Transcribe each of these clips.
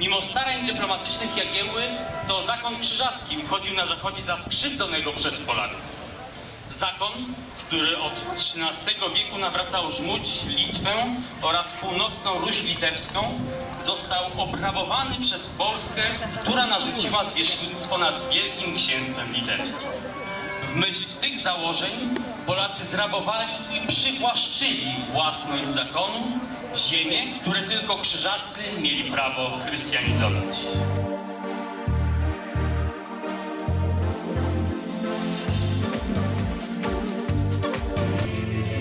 Mimo starań dyplomatycznych Jagiełły, to zakon krzyżacki uchodził na zachodzie za skrzywdzonego przez Polaków. Zakon, który od XIII wieku nawracał Żmudź, Litwę oraz północną Ruś Litewską, został obrabowany przez Polskę, która narzuciła zwierzchnictwo nad Wielkim Księstwem Litewskim. W myśl tych założeń Polacy zrabowali i przywłaszczyli własność zakonu, ziemię, które tylko krzyżacy mieli prawo chrystianizować.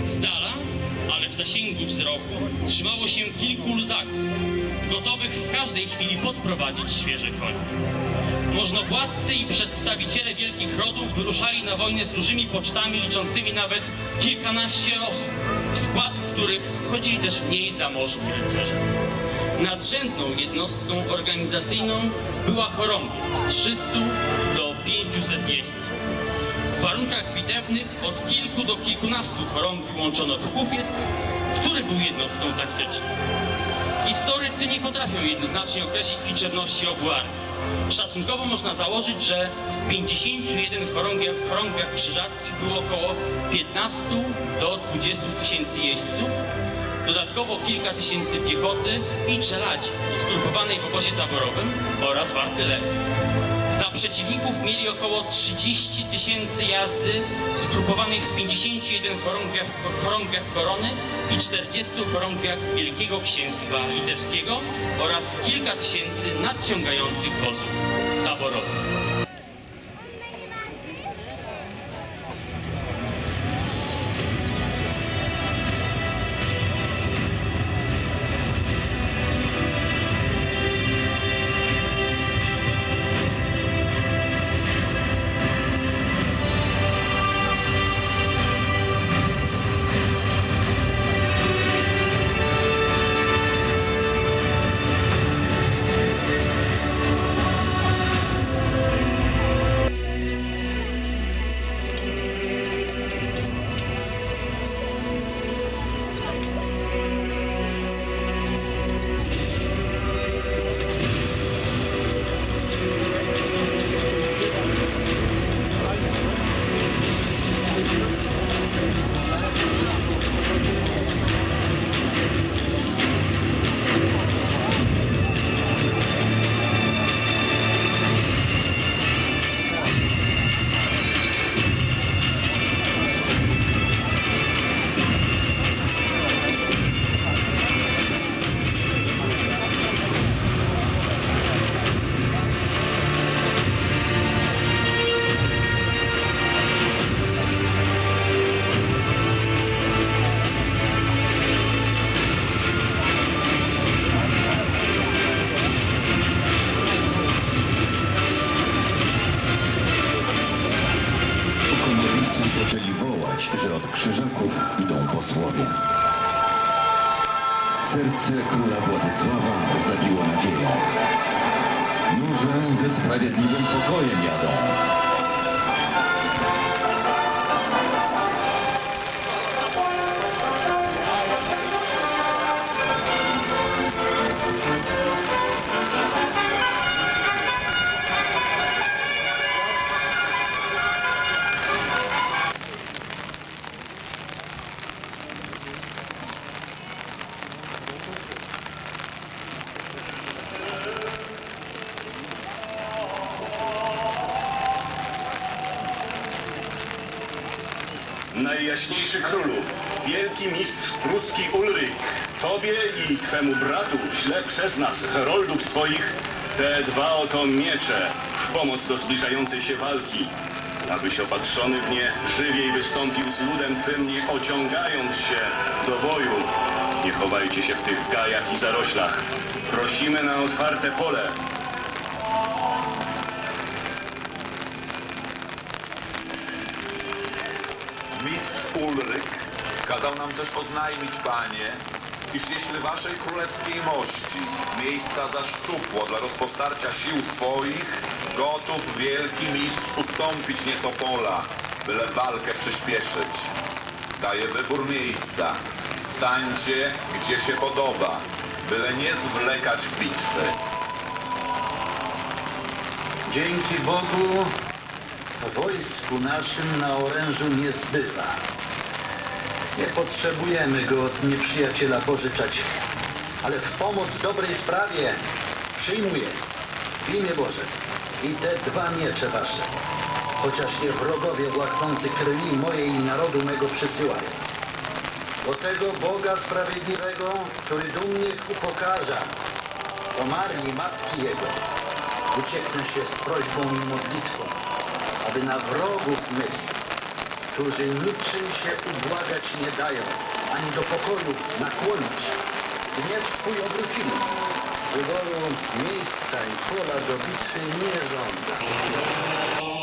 Z dala, ale w zasięgu wzroku, trzymało się kilku luzaków, gotowych w każdej chwili podprowadzić świeże konie. Możnowładcy i przedstawiciele wielkich rodów wyruszali na wojnę z dużymi pocztami liczącymi nawet kilkanaście osób, w skład których wchodzili też mniej zamożni rycerze. Nadrzędną jednostką organizacyjną była chorągiew 300 do 500 jeźdźców. W warunkach bitewnych od kilku do kilkunastu chorągwi łączono w kupiec, który był jednostką taktyczną. Historycy nie potrafią jednoznacznie określić liczebności obu armii. Szacunkowo można założyć, że w 51 chorągiach, chorągwiach krzyżackich było około 15 do 20 tysięcy jeźdźców, dodatkowo kilka tysięcy piechoty i czeladzi zgrupowanej w obozie taborowym oraz w artylerii. Za przeciwników mieli około 30 tysięcy jazdy zgrupowanej w 51 chorągwiach, chorągwiach korony i 40 chorągwiach Wielkiego Księstwa Litewskiego oraz kilka tysięcy nadciągających wozów taborowych. Króla Władysława zabiło nadzieję. Nurze ze sprawiedliwym pokojem jadą. Bratu śle przez nas, heroldów swoich, te dwa oto miecze w pomoc do zbliżającej się walki. Abyś opatrzony w nie żywiej wystąpił z ludem twym, nie ociągając się do boju. Nie chowajcie się w tych gajach i zaroślach. Prosimy na otwarte pole. Mistrz Ulryk kazał nam też oznajmić, panie, iż jeśli waszej królewskiej mości miejsca za szczupło dla rozpostarcia sił swoich, gotów wielki mistrz ustąpić nieco pola, byle walkę przyspieszyć. Daje wybór miejsca. Stańcie, gdzie się podoba, byle nie zwlekać bitwy. Dzięki Bogu w wojsku naszym na orężu nie zbywa. Nie potrzebujemy go od nieprzyjaciela pożyczać, ale w pomoc dobrej sprawie przyjmuję w imię Boże i te dwa miecze wasze, chociaż je wrogowie łaknący krwi mojej i narodu mego przysyłają. Do tego Boga Sprawiedliwego, który dumnie upokarza, pomarli matki Jego, ucieknę się z prośbą i modlitwą, aby na wrogów mych, którzy niczym się ubłagać nie dają, ani do pokoju nakłonić, gniew swój obrócili. Wyboru miejsca i pola do bitwy nie żąda.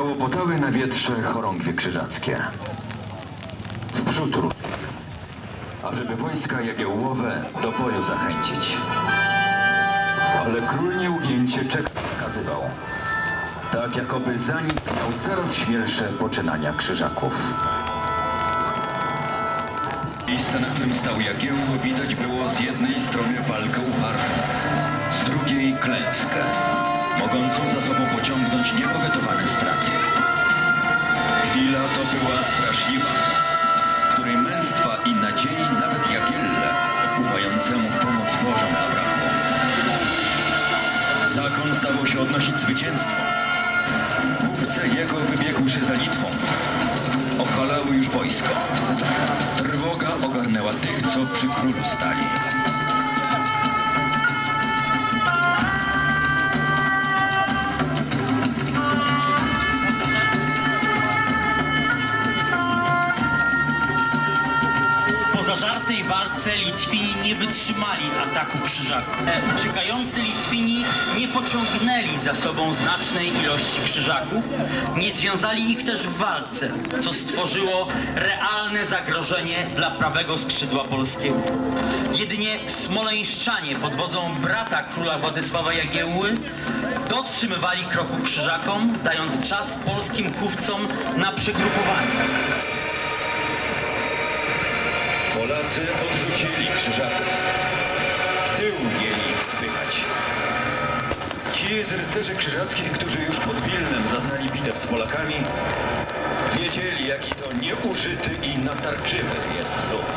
Załopotały na wietrze chorągwie krzyżackie. W przód ruszyły, ażeby wojska jagiełłowe do boju zachęcić. Ale król nieugięcie czekał nakazywał. Tak jakoby za nic miał coraz śmielsze poczynania krzyżaków. Miejsce, na którym stał Jagiełło, widać było z jednej strony walkę upartą, z drugiej klęskę, mogącą za sobą pociągnąć niepowetowane straty. Chwila to była straszliwa, której męstwa i nadziei nawet Jagielle, ufającemu w pomoc Bożą, zabrakło. Zakon zdawał się odnosić zwycięstwo. Mówce jego wybiegłszy za Litwą, okalały już wojsko. Trwoga ogarnęła tych, co przy królu stali. Litwini nie wytrzymali ataku krzyżaków. E, Uciekający Litwini nie pociągnęli za sobą znacznej ilości krzyżaków, nie związali ich też w walce, co stworzyło realne zagrożenie dla prawego skrzydła polskiego. Jedynie smoleńszczanie pod wodzą brata króla Władysława Jagiełły dotrzymywali kroku krzyżakom, dając czas polskim chówcom na przygrupowanie. Polacy odrzucili krzyżaków. W tył mieli ich spychać. Ci z rycerzy krzyżackich, którzy już pod Wilnem zaznali bitew z Polakami, wiedzieli, jaki to nieużyty i natarczywy jest lud.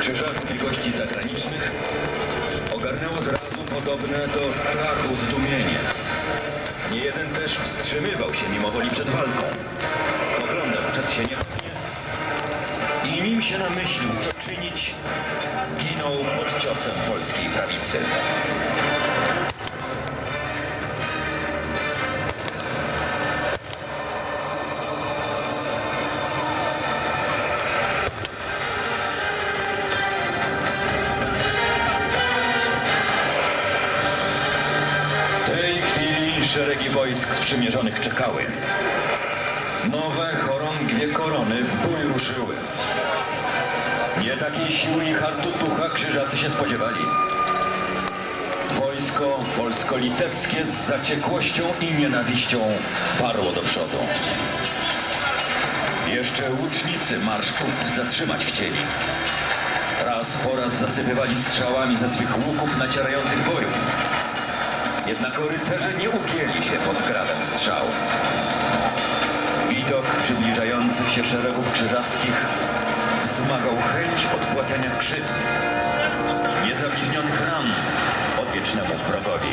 Krzyżaków i gości zagranicznych ogarnęło zrazu podobne do strachu zdumienie. Nie jeden też wstrzymywał się mimo woli przed walką. Spoglądał przed siebie i nim się namyślił, co czynić, ginął pod ciosem polskiej prawicy. W tej chwili szeregi wojsk sprzymierzonych czekały. Nowe chorągwie korony w bój ruszyły. Nie takiej siły i hartutucha krzyżacy się spodziewali. Wojsko polsko-litewskie z zaciekłością i nienawiścią parło do przodu. Jeszcze łucznicy marszków zatrzymać chcieli. Raz po raz zasypywali strzałami ze swych łuków nacierających bojów. Jednak rycerze nie ugięli się pod gradem strzał. Widok przybliżających się szeregów krzyżackich wzmagał chęć odpłacenia krzywd, niezabliźnionych ran odwiecznemu wrogowi.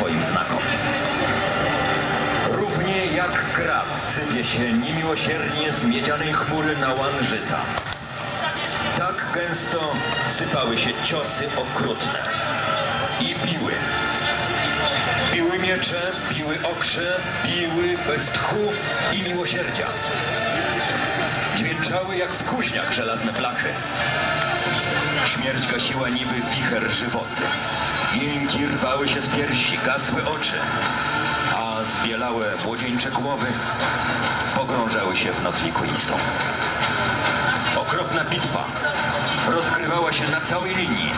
Swoim znakom. Równie jak grad sypie się niemiłosiernie z miedzianej chmury na łan żyta. Tak gęsto sypały się ciosy okrutne i biły Biły miecze, biły okrze, biły bez tchu i miłosierdzia. Dźwięczały jak w kuźniach żelazne blachy. Śmierć gasiła niby wicher żywoty. Jęki rwały się z piersi, gasły oczy, a zbielałe młodzieńcze głowy pogrążały się w noc wiekuistą. Okropna bitwa rozgrywała się na całej linii.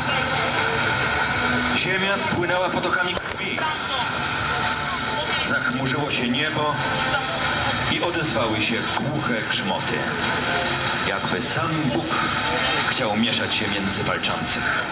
Ziemia spłynęła potokami krwi. Zachmurzyło się niebo i odezwały się głuche grzmoty. Jakby sam Bóg chciał mieszać się między walczących.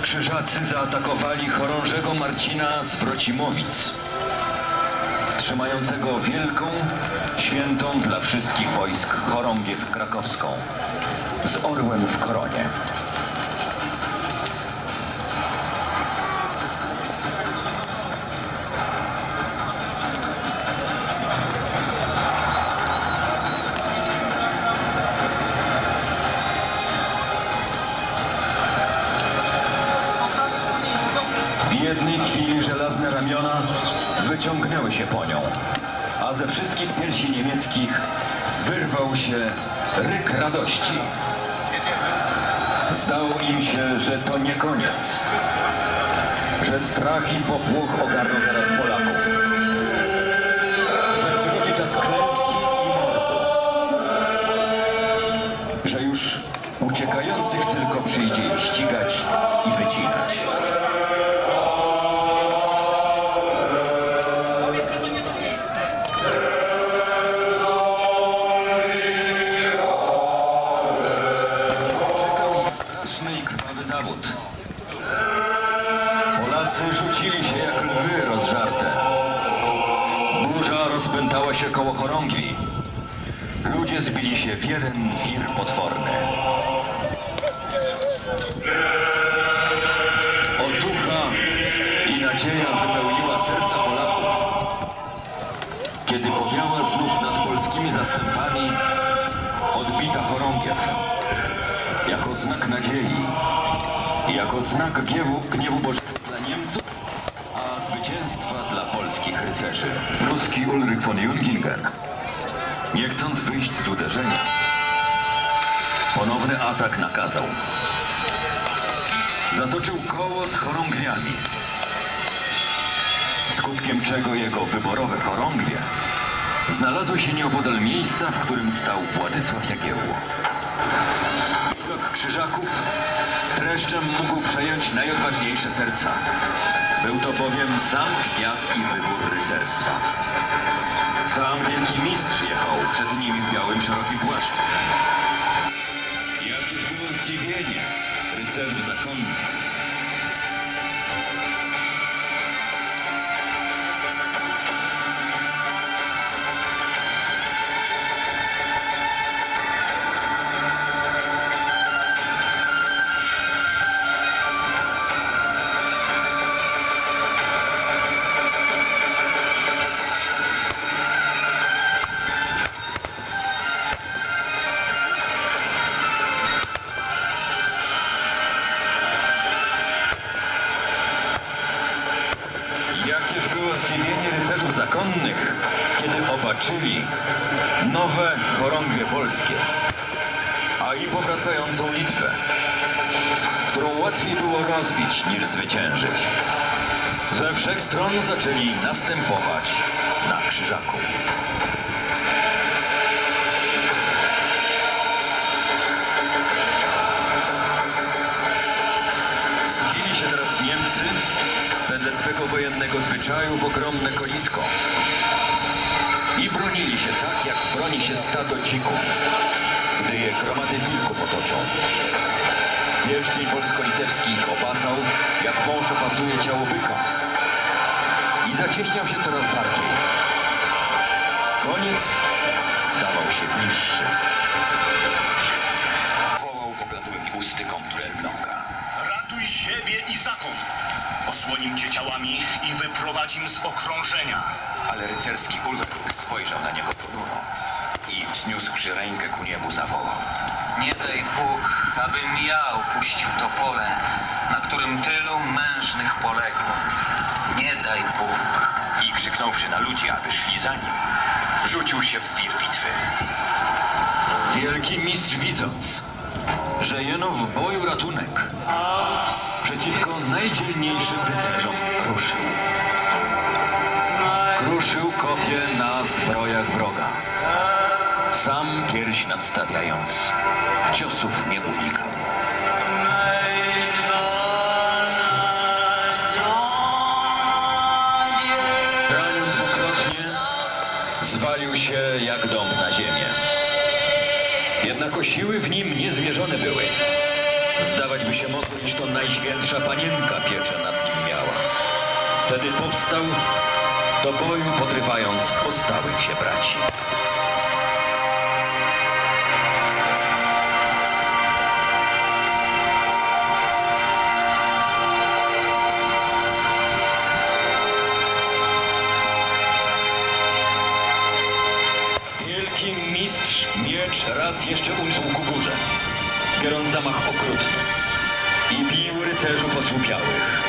Krzyżacy zaatakowali chorążego Marcina z Wrocimowic. trzymającego wielką, świętą dla wszystkich wojsk chorągiew krakowską z orłem w koronie. Wyciągnęły się po nią, a ze wszystkich piersi niemieckich wyrwał się ryk radości. Zdało im się, że to nie koniec, że strach i popłoch ogarną jako znak nadziei jako znak gniewu, gniewu Bożego dla Niemców, a zwycięstwa dla polskich rycerzy. Pruski Ulrich von Jungingen, nie chcąc wyjść z uderzenia, ponowny atak nakazał. Zatoczył koło z chorągwiami, skutkiem czego jego wyborowe chorągwie znalazły się nieopodal miejsca, w którym stał Władysław Jagiełło. Krzyżaków dreszczem mógł przejąć najodważniejsze serca. Był to bowiem sam kwiat i wybór rycerstwa. Sam wielki mistrz jechał przed nimi w białym, szerokim płaszczu. Jakież było zdziwienie rycerzy zakonnych. Następować na krzyżaków. Zbili się teraz Niemcy wedle swego wojennego zwyczaju w ogromne kolisko. I bronili się tak, jak broni się stado dzików, gdy je gromady wilków otoczą. Pierścień polsko-litewski ich opasał, jak wąż opasuje ciało byka. I zacieśniał się coraz bardziej. Koniec stawał się bliższy. Wołał pobladłymi usty kontur Elbląga. Ratuj siebie i zakon. Osłonim cię ciałami i wyprowadzim z okrążenia. Ale rycerski Ulrich spojrzał na niego ponuro i wzniósłszy rękę ku niebu zawołał. Nie daj Bóg, abym ja opuścił to pole, na którym tylu mężnych poległo. Daj Bóg. I krzyknąwszy na ludzi, aby szli za nim, rzucił się w wir bitwy. Wielki mistrz widząc, że jeno w boju ratunek, przeciwko najdzielniejszym rycerzom ruszył. Kruszył kopie na zbrojach wroga. Sam pierś nadstawiając, ciosów nie unikał. Siły w nim niezmierzone były. Zdawać by się mogło, iż to najświętsza panienka pieczę nad nim miała. Wtedy powstał do boju podrywając ostałych się braci. Jeszcze uczył ku górze, biorąc zamach okrutny. I bił rycerzów osłupiałych.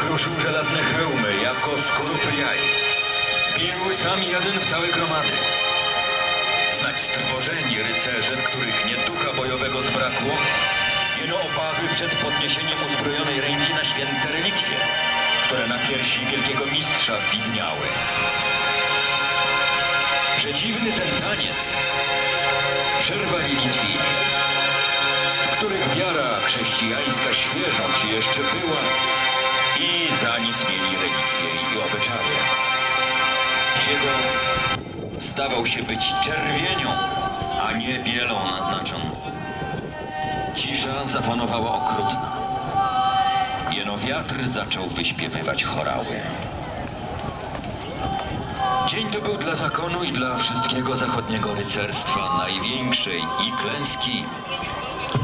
Kruszył żelazne hełmy jako skorupy jaj. Bił sam jeden w całe gromady. Znać strwożeni rycerze, w których nie ducha bojowego zbrakło, jeno obawy przed podniesieniem uzbrojonej ręki na święte relikwie, które na piersi wielkiego mistrza widniały. Przedziwny ten taniec przerwali Litwini, w których wiara chrześcijańska świeżą ci jeszcze była i za nic mieli relikwie i obyczaje. Czego zdawał się być czerwienią, a nie bielą naznaczoną. Cisza zapanowała okrutna. Jeno wiatr zaczął wyśpiewywać chorały. Dzień to był dla zakonu i dla wszystkiego zachodniego rycerstwa największej i klęski,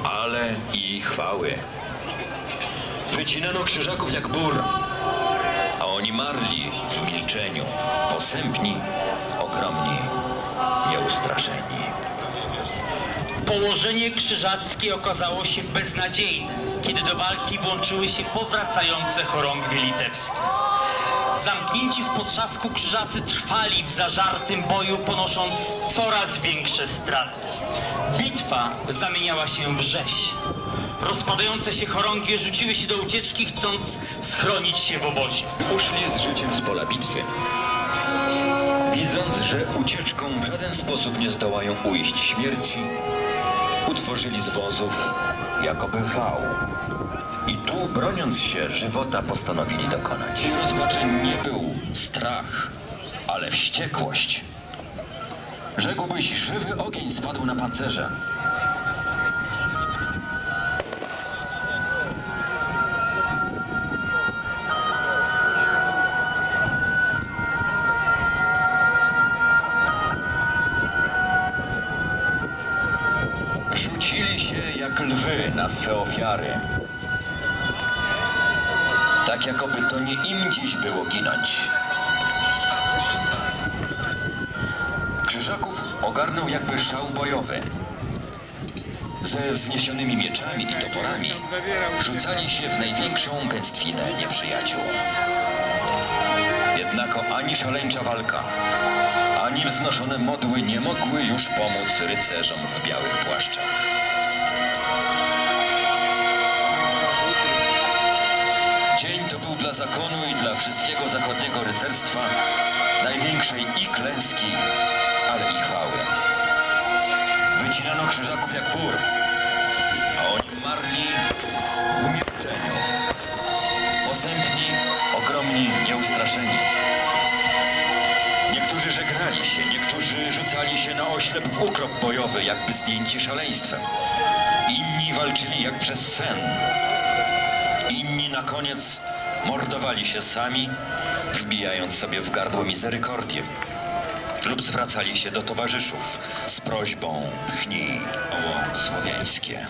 ale i chwały. Wycinano krzyżaków jak bór, a oni marli w milczeniu, posępni, ogromni, nieustraszeni. Położenie krzyżackie okazało się beznadziejne, kiedy do walki włączyły się powracające chorągwie litewskie. Zamknięci w potrzasku krzyżacy trwali w zażartym boju, ponosząc coraz większe straty. Bitwa zamieniała się w rzeź. Rozpadające się chorągwie rzuciły się do ucieczki, chcąc schronić się w obozie. Uszli z życiem z pola bitwy. Widząc, że ucieczką w żaden sposób nie zdołają ujść śmierci, utworzyli z wozów jakoby wał. Broniąc się żywota, postanowili dokonać. Rozpaczeń nie był strach, ale wściekłość. Rzekłbyś, żywy ogień spadł na pancerze. Krzyżaków ogarnął jakby szał bojowy. Ze wzniesionymi mieczami i toporami rzucali się w największą gęstwinę nieprzyjaciół. Jednako ani szaleńcza walka, ani wznoszone modły nie mogły już pomóc rycerzom w białych płaszczach. Dzień to był dla zakonu i dla wszystkiego zachodniego rycerstwa największej i klęski, i chwały. Wycinano krzyżaków jak bór, a oni marli w umilczeniu. Posępni, ogromni, nieustraszeni. Niektórzy żegnali się, niektórzy rzucali się na oślep w ukrop bojowy, jakby zdjęci szaleństwem. Inni walczyli jak przez sen. Inni na koniec mordowali się sami, wbijając sobie w gardło mizerykordię. Lub zwracali się do towarzyszów z prośbą pchnij oło słowiańskie.